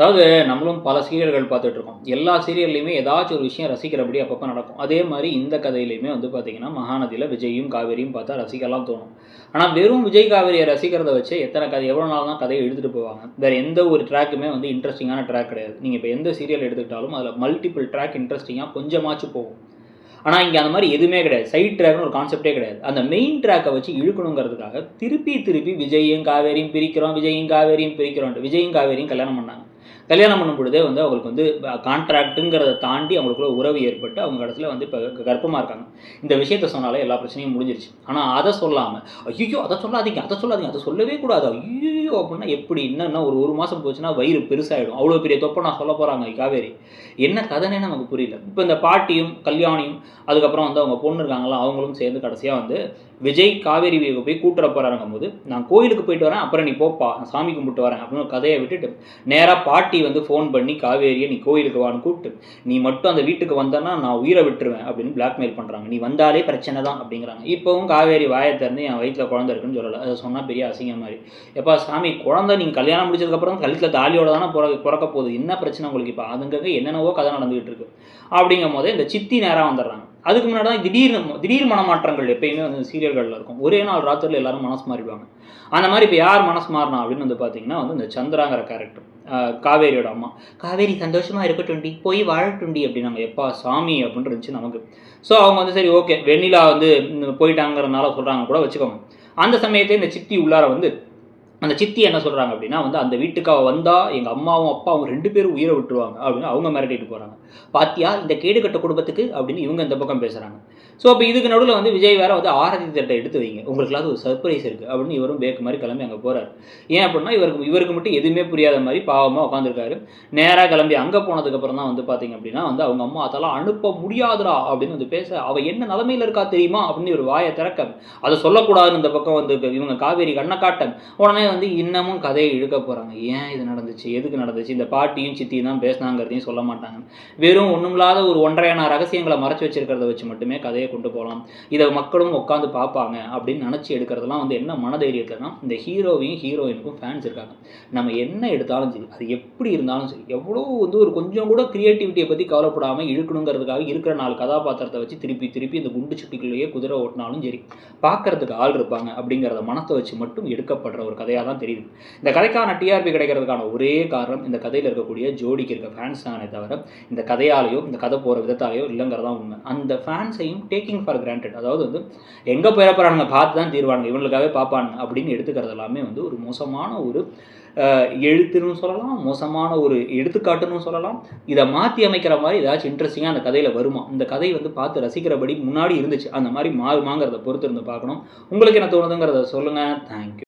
அதாவது நம்மளும் பல சீரியல்கள் பார்த்துட்டு இருக்கோம் எல்லா சீரியல்லையுமே ஏதாச்சும் ஒரு விஷயம் ரசிக்கிறபடி அப்பப்போ நடக்கும். அதே மாதிரி இந்த கதையிலையுமே வந்து பார்த்தீங்கன்னா மகாநதியில் விஜயும் காவேரியும் பார்த்தா ரசிக்கலாம் தோணும். ஆனால் வெறும் விஜய் காவேரியை ரசிக்கிறத வச்சு எத்தனை கதை எவ்வளோ நாள் தான் கதையை எழுதிட்டு போவாங்க? வேறு எந்த ஒரு ட்ராக்குமே வந்து இன்ட்ரெஸ்டிங்கான ட்ராக் கிடையாது. நீங்கள் இப்போ எந்த சீரியல் எடுத்துக்கிட்டாலும் அதில் மல்டிபிள் ட்ராக் இன்ட்ரெஸ்டிங்காக கொஞ்சமாச்சும் போகும். ஆனால் இங்கே அந்த மாதிரி எதுவுமே கிடையாது. சைட் ட்ராக்னு ஒரு கான்செப்டே கிடையாது. அந்த மெயின் ட்ராக்கை வச்சு இழுக்கணுங்கிறதுக்காக திருப்பி திருப்பி விஜயும் காவேரியும் பிரிக்கிறோம் விஜயும் காவேரியும் பிரிக்கிறோம் விஜயும் காவேரியும் கல்யாணம் பண்ணாங்க. கல்யாணம் பண்ணும் பொழுதே வந்து அவங்களுக்கு வந்து கான்ட்ராக்ட்டுங்கிறத தாண்டி அவங்களுக்குள்ள உறவு ஏற்பட்டு அவங்க இடத்துல வந்து இப்போ கர்ப்பமாக இருக்காங்க. இந்த விஷயத்த சொன்னாலே எல்லா பிரச்சனையும் முடிஞ்சிருச்சு. ஆனால் அதை சொல்லாமல் ஐயோ அதை சொல்லாதீங்க அதை சொல்லாதீங்க அதை சொல்லவே கூடாது ஐயோ அப்படின்னா எப்படி என்னன்னா ஒரு ஒரு மாதம் போச்சுன்னா வயிறு பெருசாகிடும் அவ்வளோ பெரிய தொப்பை நான் சொல்ல போகிறாங்க காவேரி. என்ன கதைனே நமக்கு புரியல. இப்போ இந்த பாட்டியும் கல்யாணியும் அதுக்கப்புறம் வந்து அவங்க பொண்ணு இருக்காங்களா அவங்களும் சேர்ந்து கடைசியாக வந்து விஜய் காவேரி வீட்டுக்கு போய் கூட்டுற போகிறாங்கும் போது நான் கோயிலுக்கு போயிட்டு வரேன் அப்புறம் நீ போப்பா நான் சாமி கும்பிட்டு வரேன் அப்படின்னு கதையை விட்டுட்டு நேராக பாட்டி வந்து ஃபோன் பண்ணி காவேரியை நீ கோயிலுக்கு வான்னு கூப்பிட்டு நீ மட்டும் அந்த வீட்டுக்கு வந்தேன்னா நான் உயிரை விட்டுருவேன் அப்படின்னு பிளாக்மெயில் பண்ணுறாங்க நீ வந்தாலே பிரச்சனை தான் அப்படிங்கிறாங்க. இப்போவும் காவேரி வாயை திறந்து என் வயிற்றில் குழந்தை இருக்குன்னு சொல்லலை. அதை சொன்னால் பெரிய அசிங்கம் மாதிரி. எப்பா சாமி குழந்தை நீங்கள் கல்யாணம் முடிச்சதுக்கப்புறம் கழுத்தில் தாலியோட தானே பிற பிறக்க போகுது. என்ன பிரச்சனை உங்களுக்கு இப்போ? அதுங்க என்னென்னவோ கதை நடந்துகிட்டு இருக்கு. அப்படிங்கும் போது இந்த சித்தி நேராக வந்துடுறாங்க. அதுக்கு முன்னாடி தான் திடீர்னு திடீர் மனமாற்றங்கள் எப்பயுமே வந்து சீரியல்களில் இருக்கும். ஒரே நாள் ராத்திரியில் எல்லாரும் மனசு மாறிடுவாங்க. அந்த மாதிரி இப்போ யார் மனசு மாறினா அப்படின்னு வந்து பார்த்தீங்கன்னா வந்து இந்த சந்திராங்கிற கேரக்டர் காவேரியோட அம்மா. காவேரி சந்தோஷமாக இருக்கட்டும்டி போய் வாழட்டும்டி அப்படின்னாங்க. எப்பா சாமி அப்படின்னு இருந்துச்சு நமக்கு. ஸோ அவங்க வந்து சரி ஓகே வெண்ணிலா வந்து போயிட்டாங்கிறதுனால சொல்கிறாங்க கூட வச்சுக்கோங்க. அந்த சமயத்தில் இந்த சித்தி உள்ளார வந்து அந்த சித்தி என்ன சொல்கிறாங்க அப்படின்னா வந்து அந்த வீட்டுக்கு அவள் வந்தால் எங்கள் அம்மாவும் அப்பாவும் ரெண்டு பேரும் உயிரை விட்டுருவாங்க அப்படின்னு அவங்க மிரட்டிட்டு போகிறாங்க பாத்தியா? இந்த கேடுகட்ட குடும்பத்துக்கு அப்படின்னு இவங்க இந்த பக்கம் பேசுகிறாங்க ஸோ அப்போ இதுக்கு நடுவில் வந்து விஜய் வேற வந்து ஆரதி தட்டை எடுத்து வைங்க. உங்களுக்குலாம் ஒரு சர்ப்ரைஸ் இருக்குது அப்படின்னு இவரும் பேக்கு மாதிரி கிளம்பி அங்கே போகிறார் ஏன் அப்படின்னா இவருக்கு இவருக்கு மட்டும் எதுவுமே புரியாத மாதிரி பாவமாக உட்காந்துருக்காரு நேராக கிளம்பி அங்கே போனதுக்கப்புறம் தான் வந்து பார்த்தீங்க அப்படின்னா வந்து அவங்க அம்மா அதெல்லாம் அனுப்ப முடியாதுடா அப்படின்னு வந்து பேச அவள் என்ன நிலமையில இருக்கா தெரியுமா அப்படின்னு ஒரு வாயை திறக்க அதை சொல்லக்கூடாதுன்னு இந்த பக்கம் வந்து இவங்க காவேரி கண்ணை காட்ட உடனே வந்து இன்னமும் கதையை இழுக்க போகிறாங்க ஏன் இது நடந்துச்சு? எதுக்கு நடந்துச்சு? இந்த பாட்டியும் சித்தியும் தான் பேசினாங்கிறதையும் சொல்ல மாட்டாங்க. வெறும் ஒன்றுமில்லாத ஒரு ஒன்றையான ரகசியங்களை மறைச்சு வச்சிருக்கிறத வச்சு மட்டுமே கதையை கொண்டு போகலாம். இதை மக்களும் உட்காந்து பார்ப்பாங்க அப்படின்னு நினச்சி எடுக்கிறதெல்லாம் வந்து என்ன மனதைரியத்துலனா இந்த ஹீரோவையும் ஹீரோயினுக்கும் ஃபேன்ஸ் இருக்காங்க. நம்ம என்ன எடுத்தாலும் சரி அது எப்படி இருந்தாலும் சரி எவ்வளோ வந்து ஒரு கொஞ்சம் கூட க்ரியேட்டிவிட்டியை பற்றி கவலைப்படாமல் இழுக்கணுங்கிறதுக்காக இருக்கிற நாலு கதாபாத்திரத்தை வச்சு திருப்பி திருப்பி இந்த குண்டு சுட்டிக்குள்ளேயே குதிரை ஓட்டினாலும் சரி பார்க்கறதுக்கு ஆள் இருப்பாங்க அப்படிங்கிறத மனத்தை வச்சு மட்டும் எடுக்கப்படுற ஒரு கதையாக தான் தெரியுது. இந்த கதைக்கான டிஆர்பி கிடைக்கிறதுக்கான ஒரே காரணம் இந்த கதையில் இருக்கக்கூடிய ஜோடிக்கு இருக்க ஃபேன்ஸ் தானே தவிர இந்த கதையாலேயோ இந்த கதை போகிற விதத்தாலேயோ இல்லைங்கிறதா உண்மை. அந்த ஃபேன்ஸையும் டேக்கிங் ஃபார் கிராண்டட் அதாவது வந்து எங்கே போயிடப்படுறாங்க பார்த்து தான் தீர்வானுங்க இவங்களுக்காகவே பார்ப்பானுங்க அப்படின்னு எடுத்துக்கிறது எல்லாமே வந்து ஒரு மோசமான ஒரு எழுத்துன்னு சொல்லலாம் மோசமான ஒரு எடுத்துக்காட்டுன்னு சொல்லலாம். இதை மாற்றி அமைக்கிற மாதிரி ஏதாச்சும் இன்ட்ரெஸ்டிங்காக அந்த கதையில் வருமா? இந்த கதை வந்து பார்த்து ரசிக்கிறபடி முன்னாடி இருந்துச்சு. அந்த மாதிரி மாறுமாங்கிறத பொறுத்து இருந்து பார்க்கணும். உங்களுக்கு என்ன தோணுதுங்கிறத சொல்லுங்கள் தேங்க்யூ